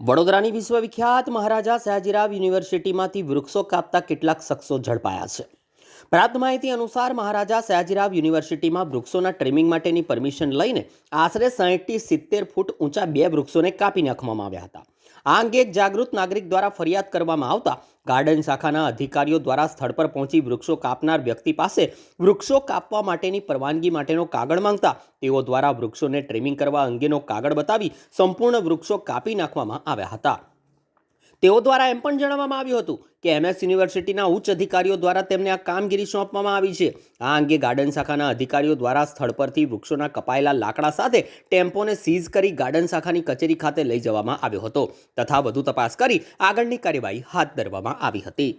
વડોદરાની વિશ્વવિખ્યાત મહારાજા સયાજીરાવ યુનિવર્સિટીમાંથી વૃક્ષો કાપતા કેટલાક શખ્સો ઝડપાયા છે. પ્રાપ્ત માહિતી અનુસાર મહારાજા સયાજીરાવ યુનિવર્સિટીમાં વૃક્ષોના ટ્રીમિંગ માટેની પરમિશન લઈને આશરે સાહીઠથી સિત્તેર ફૂટ ઊંચા બે વૃક્ષોને કાપી નાખવામાં આવ્યા હતા. આ અંગે એક જાગૃત નાગરિક દ્વારા ફરિયાદ કરવામાં આવતા ગાર્ડન શાખાના અધિકારીઓ દ્વારા સ્થળ પર પહોંચી વૃક્ષો કાપનાર વ્યક્તિ પાસે વૃક્ષો કાપવા માટેની પરવાનગી માટેનો કાગળ માંગતા તેઓ દ્વારા વૃક્ષોને ટ્રીમિંગ કરવા અંગેનો કાગળ બતાવી સંપૂર્ણ વૃક્ષો કાપી નાખવામાં આવ્યા હતા. તેઓ દ્વારા એમ પણ જણાવવામાં આવ્યું હતું કે એમએસ યુનિવર્સિટીના ઉચ્ચ અધિકારીઓ દ્વારા તેમને આ કામગીરી સોંપવામાં આવી છે. આ અંગે ગાર્ડન શાખાના અધિકારીઓ દ્વારા સ્થળ પરથી વૃક્ષોના કપાયેલા લાકડા સાથે ટેમ્પોને સીઝ કરી ગાર્ડન શાખાની કચેરી ખાતે લઈ જવામાં આવ્યો હતો. તથા વધુ તપાસ કરી આગળની કાર્યવાહી હાથ ધરવામાં આવી હતી.